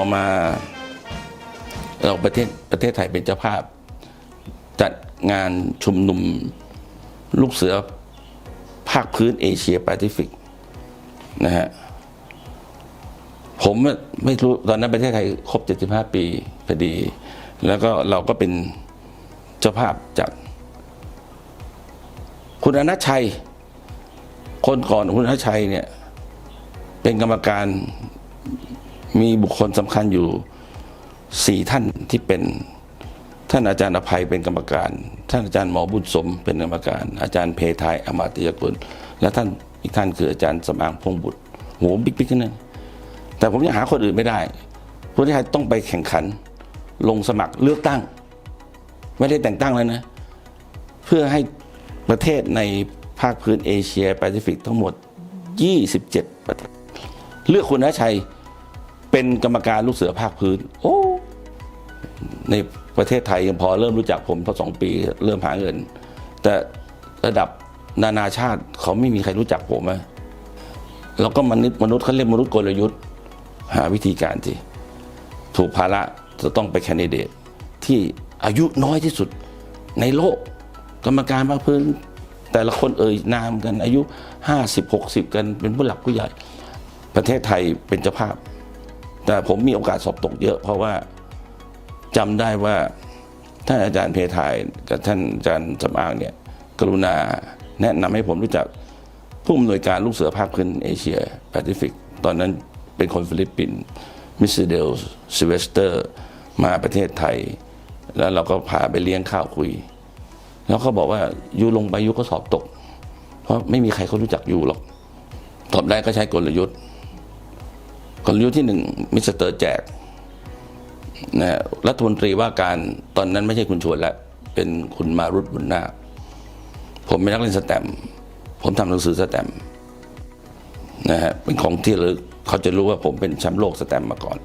อมา เราประเทศประเทศไทยเป็นเจ้าภาพ จัดงานชุมนุมลูกเสือภาคพื้นเอเชียแปซิฟิกนะฮะผมไม่รู้ตอนนั้นประเทศไทยครบ 75 ปีพอดี แล้วก็เราก็เป็นเจ้าภาพจัด คุณอนัชัย คนก่อนคุณอนัชัยเนี่ย เป็นกรรมการ มีบุคคลสำคัญอยู่สี่ท่านที่เป็นท่านอาจารย์อภัยเป็นกรรมการ ท่านอาจารย์หมอบุญสมเป็นกรรมการ อาจารย์เพทายอมาตยกุล และท่านอีกท่านคืออาจารย์สมางพงษ์บุตรโหบิ๊กบิ๊กนั่นแต่ผมยังหาคนอื่นไม่ได้คนที่ไทยต้องไปแข่งขัน ลงสมัครเลือกตั้ง ไม่ได้แต่งตั้งแล้วนะ เพื่อให้ประเทศในภาคพื้นเอเชียแปซิฟิกทั้งหมด 27 ประเทศ เลือกคุณนชัย เป็นกรรมการลูกเสือภาคพื้น โอ้ในประเทศไทยยังพอเริ่มรู้จักผมพอสองปีเริ่มหาเงิน แต่ระดับนานาชาติเขาไม่มีใครรู้จักผมอะแล้วก็มนุษย์มนุษย์เขาเรียกมนุษย์กลยุทธ์ หาวิธีการสิถูกภาระจะต้องไปแคนดิเดต ที่อายุน้อยที่สุดในโลก กรรมการภาคพื้น แต่ละคนเอ่ยนามกันอายุ 50 60 กันเป็นผู้หลักผู้ใหญ่ ประเทศไทยเป็นเจ้าภาพ แต่ผมมีโอกาสสอบตกเยอะ เพราะว่าจำได้ว่าท่านอาจารย์เพทายกับท่านอาจารย์สำอางเนี่ยกรุณาแนะนำให้ผมรู้จักผู้อำนวยการลูกเสือภาคพื้นเอเชียแปซิฟิก ตอนนั้นเป็นคนฟิลิปปินส์มิสเตเดลซิเวสเตอร์ มาประเทศไทย แล้วเราก็พาไปเลี้ยงข้าวคุย แล้วเขาบอกว่ายูลงไปยูก็สอบตก เพราะไม่มีใครเขารู้จักยูหรอก ตอบได้ก็ใช้กลยุทธ์ ลยุทธ์ที่หนึ่งมิสเตอร์แจกนะรัฐมนตรีว่าการตอนนั้นไม่ใช่คุณชวนแล้วเป็นคุณมารุตบุญนาคผมเป็นนักเล่นสแตมผมทำหนังสือสแตมนะฮะเป็นของที่ระลึกเขาจะรู้ว่าผมเป็นแชมป์โลกสแตมมาก่อน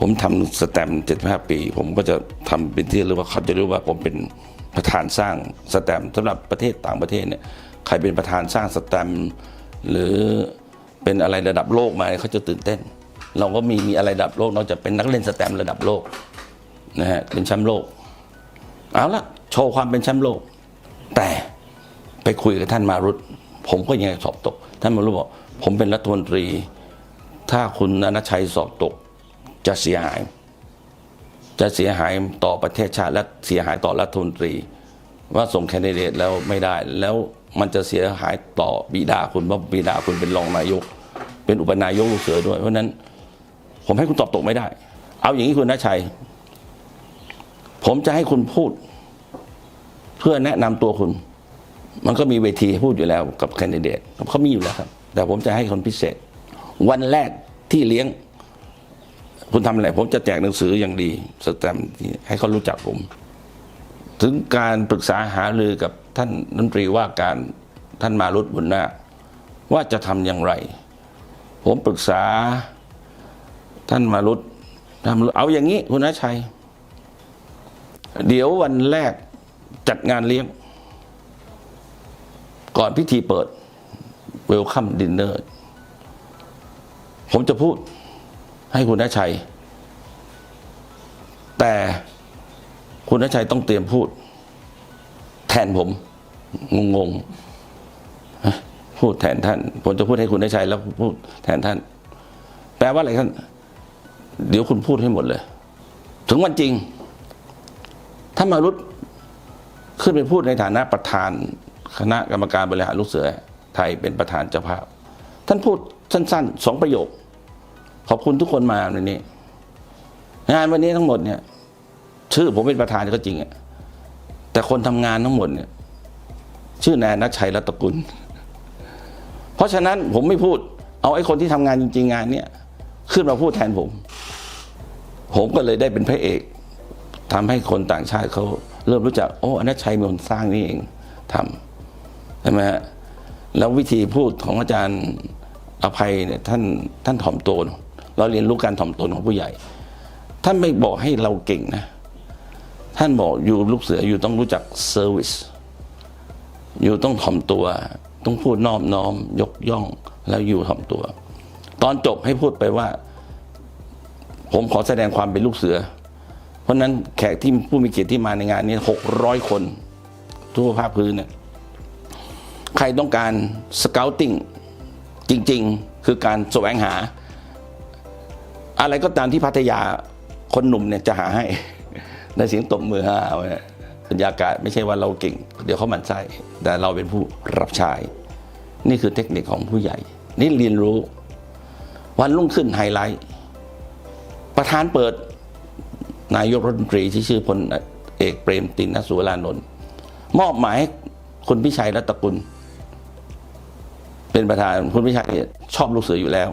ผมทำสแตมป์75ปี ผมก็จะทำเป็นที่ระลึกว่าเขาจะรู้ว่าผมเป็นประธานสร้างสแตมสำหรับประเทศต่างประเทศเนี่ยใครเป็นประธานสร้างสแตมหรือ เป็นอะไรระดับโลกมาเขาจะตื่นเต้น เราก็มีมีอะไรระดับโลกนอกจากเป็นนักเล่นสแตมระดับโลกนะฮะเป็นแชมป์โลกเอาละโชว์ความเป็นแชมป์โลก แต่ไปคุยกับท่านมารุตผมก็ยังสอบตก ท่านมารุตบอกผมเป็นรัฐมนตรี ถ้าคุณนัชชัยสอบตก จะเสียหาย จะเสียหายต่อประเทศชาติและเสียหายต่อรัฐมนตรี ว่าส่งแคนดิเดตแล้วไม่ได้แล้ว มันจะเสียหายต่อบิดาคุณเพราะบิดาคุณเป็นรองนายก เป็นอุปนายกลูกเสือด้วย เพราะนั้น ผมให้คุณตอบตกไม่ได้ เอาอย่างนี้คุณนชัย ผมจะให้คุณพูด เพื่อแนะนำตัวคุณ มันก็มีเวทีพูดอยู่แล้วกับแคนดิเดตเขามีอยู่แล้วครับ แต่ผมจะให้คนพิเศษ วันแรกที่เลี้ยง คุณทำอะไรผมจะแจกหนังสืออย่างดีสแตมป์ให้เขารู้จักผม ถึงการปรึกษาหารือกับ ท่านรัฐมนตรีว่าการท่านมารุตบุญนาคว่าจะทำอย่างไร ผมปรึกษาท่านมารุตท่านมารุตเอาอย่างนี้คุณนชัย เดี๋ยววันแรกจัดงานเลี้ยง ก่อนพิธีเปิดเวลคัมดินเนอร์ผมจะพูดให้คุณนชัย แต่คุณนชัยต้องเตรียมพูด แทนผม งงๆพูดแทนท่านผมจะพูดให้คุณนชัยแล้วพูดแทนท่าน แปลว่าอะไรท่านเดี๋ยวคุณพูดให้หมดเลย ถึงวันจริง ถ้ามารุดขึ้นไปพูดในฐานะประธาน คณะกรรมการบริหารลูกเสือ ไทยเป็นประธานเจ้าภาพ ท่านพูดสั้นๆสองประโยค ขอบคุณทุกคนมาในนี้ งานวันนี้ทั้งหมดเนี่ย ชื่อผมเป็นประธานก็จริงอะแต่คนทำงานทั้งหมดเนี่ย ชื่อแนายนัชชัยรัตกุล เพราะฉะนั้นผมไม่พูด เอาไอ้คนที่ทำงานจริง ๆ งานเนี่ยขึ้นมาพูดแทนผม ผมก็เลยได้เป็นพระเอกทำให้คนต่างชาติเขาเริ่มรู้จัก โอ้อนัชชัยเป็นคนสร้างนี่เองทำใช่ไหมฮะแล้ววิธีพูดของอาจารย์อภัยเนี่ยท่านท่านถ่อมตนเราเรียนรู้การถ่อมตนของผู้ใหญ่ ท่านไม่บอกให้เราเก่งนะ ท่านบอกอยู่ลูกเสืออยู่ต้องรู้จักเซอร์วิส อยู่ต้องถ่อมตัว ต้องพูดนอบน้อม ยกย่องแล้วอยู่ถ่อมตัว ตอนจบให้พูดไปว่า ผมขอแสดงความเป็นลูกเสือ เพราะนั้นแขกที่ผู้มีเกียรติที่มาในงานนี้หกร้อยคนทั่วภาคพื้นเนี่ยใครต้องการสเกลติ้งจริง ๆ คือการแสวงหา อะไรก็ตามที่พัทยาคนหนุ่มเนี่ยจะหาให้ในเสียงตบมือฮ่าเอาเนี่ยบรรยากาศไม่ใช่ว่าเราเก่ง เดี๋ยวเขาหมันไส้แต่เราเป็นผู้รับใช้นี่คือเทคนิคของผู้ใหญ่ นี่เรียนรู้ วันรุ่งขึ้นไฮไลท์ ประธานเปิด นายกรัฐมนตรีที่ชื่อพลเอกเปรมตินสุวรานนท์มอบหมายให้คุณพิชัยรัตกุล เป็นประธานคุณพิชัยชอบลูกเสืออยู่แล้ว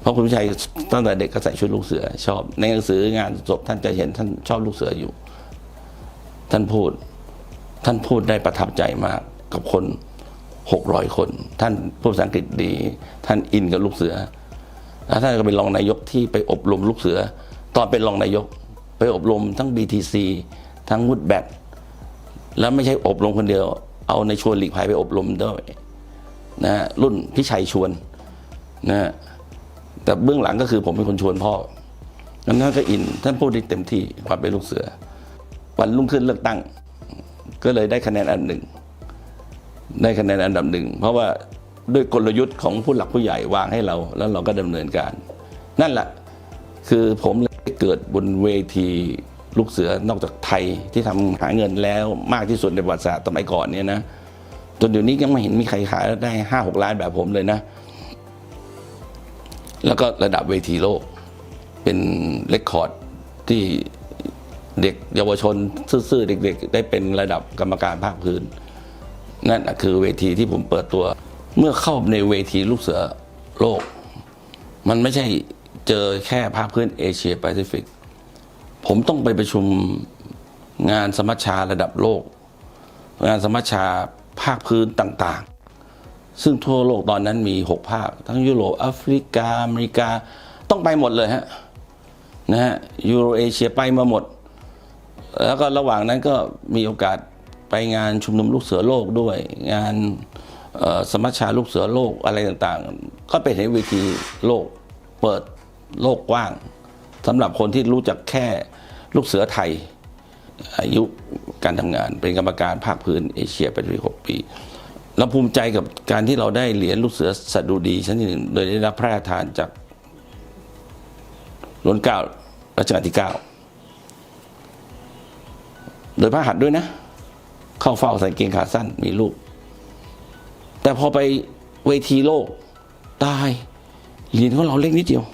เพราะคุณพิชัยตั้งแต่เด็กก็ใส่ชุดลูกเสือ ชอบในหนังสืองานศพท่านจะเห็นท่านชอบลูกเสืออยู่ ท่านพูด ท่านพูดได้ประทับใจมากกับคนหกร้อยคน ท่านพูดภาษาอังกฤษดี ท่านอินกับลูกเสือ แล้วท่านก็เป็นรองนายกที่ไปอบรมลูกเสือ ตอนเป็นรองนายก ไปอบรมทั้ง BTC ทั้งวุฒแบตแล้วไม่ใช่อบรมคนเดียว เอาในชวนหลีกภัยไปอบรมด้วยนะฮะรุ่นพิชัยชวนนะฮะแต่เบื้องหลังก็คือผมเป็นคนชวนพ่อนั้นท่านก็อิน ท่านพูดได้เต็มที่ความเป็นลูกเสือ วันรุ่งขึ้นเลือกตั้ง ก็เลยได้คะแนนอันหนึ่ง ได้คะแนนอันดับหนึ่ง เพราะว่าด้วยกลยุทธ์ของผู้หลักผู้ใหญ่วางให้เรา แล้วเราก็ดำเนินการ นั่นแหละคือผมเลยเกิดบนเวทีลูกเสือนอกจากไทยที่ทำหาเงินแล้วมากที่สุดในประวัติศาสตร์สมัยก่อนเนี่ยนะจนเดี๋ยวนี้ยังไม่เห็นมีใครขายได้ห้าหกล้านแบบผมเลยนะ แล้วก็ระดับเวทีโลก เป็นเรคคอร์ดที่ เด็กเยาวชนซื่อๆเด็กๆ ได้เป็นระดับกรรมการภาคพื้น นั่นคือเวทีที่ผมเปิดตัว เมื่อเข้าในเวทีลูกเสือโลก มันไม่ใช่เจอแค่ภาคพื้นเอเชียแปซิฟิก ผมต้องไปประชุมงานสมัชชาระดับโลก งานสมัชชาภาคพื้นต่างๆ ซึ่งทั่วโลกตอนนั้นมีหกภาค ทั้งยุโรปแอฟริกา อเมริกาต้องไปหมดเลยฮะนะฮะยูโรเอเชียไปมาหมด แล้วก็ระหว่างนั้นก็มีโอกาสไปงานชุมนุมลูกเสือโลกด้วย งานสมัชชาลูกเสือโลกอะไรต่างๆ ก็เป็นในเวทีโลกเปิดโลกกว้างสำหรับคนที่รู้จักแค่ลูกเสือไทย อายุการทำงานเป็นกรรมการภาคพื้นเอเชียเป็นปีหกปีเราภูมิใจกับการที่เราได้เหรียญลูกเสือสดุดีชั้นที่หนึ่งโดยได้รับพระราชทานจากรัชกลเก้ารัชกาลที่เก้า โดยพระหัตถ์ด้วยนะ เข้าเฝ้าใส่เกงขาสั้นมีลูก แต่พอไปเวทีโลก ตายเหรียญของเราเล็กนิดเดียว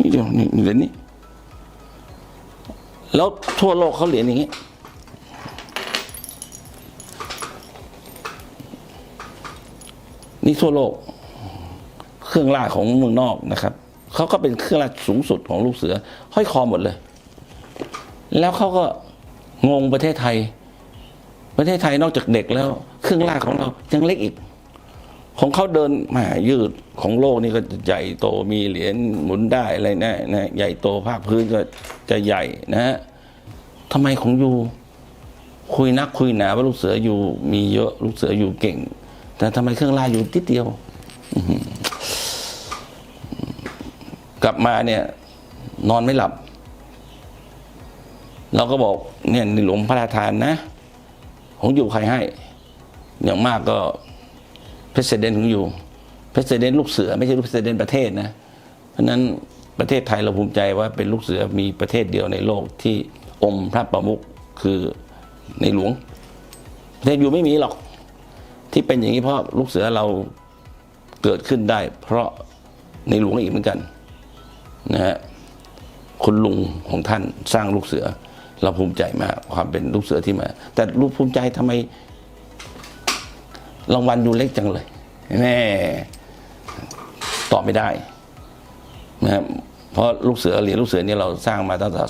นิดเดียวนี่เหรียญนี้ แล้วทั่วโลกเขาเหรียญอย่างนี้นี่ทั่วโลก เครื่องรางของเมืองนอกนะครับเขาก็เป็นเครื่องรางสูงสุดของลูกเสือ ห้อยคอหมดเลย แล้วเขาก็ งงประเทศไทย ประเทศไทยนอกจากเด็กแล้ว เครื่องรางของเรายังเล็กอีก ของเขาเดินมายืดของโลกนี่ก็ใหญ่โตมีเหรียญหมุนได้อะไรนะนะใหญ่โตภาคพื้นก็จะใหญ่นะฮะทำไมของยูคุยนักคุยหนาว่าลูกเสืออยู่มีเยอะลูกเสืออยู่เก่ง แต่ทำไมเครื่องรางอยู่ติดเดียวกลับมาเนี่ย นอนไม่หลับ เราก็บอกเนี่ยในหลวงพระราชทานนะของอยู่ใครให้ อย่างมากก็เพรสเดนของอยู่เพรสเดนลูกเสือ ไม่ใช่ลูกเพรสเดนประเทศนะ เพราะฉะนั้นประเทศไทยเราภูมิใจว่าเป็นลูกเสือมีประเทศเดียวในโลกที่อมพระประมุขคือในหลวง ประเทศอยู่ไม่มีหรอก ที่เป็นอย่างนี้เพราะลูกเสือเราเกิดขึ้นได้ เพราะในหลวงอีกเหมือนกันนะฮะคุณลุงของท่านสร้างลูกเสือ เราภูมิใจมากความเป็นลูกเสือที่มา แต่ลูกภูมิใจทำไมรางวัลดูเล็กจังเลยแน่ตอบไม่ได้นะครับเพราะลูกเสือเหรียญลูกเสือเนี่ยเราสร้างมาตั้งแต่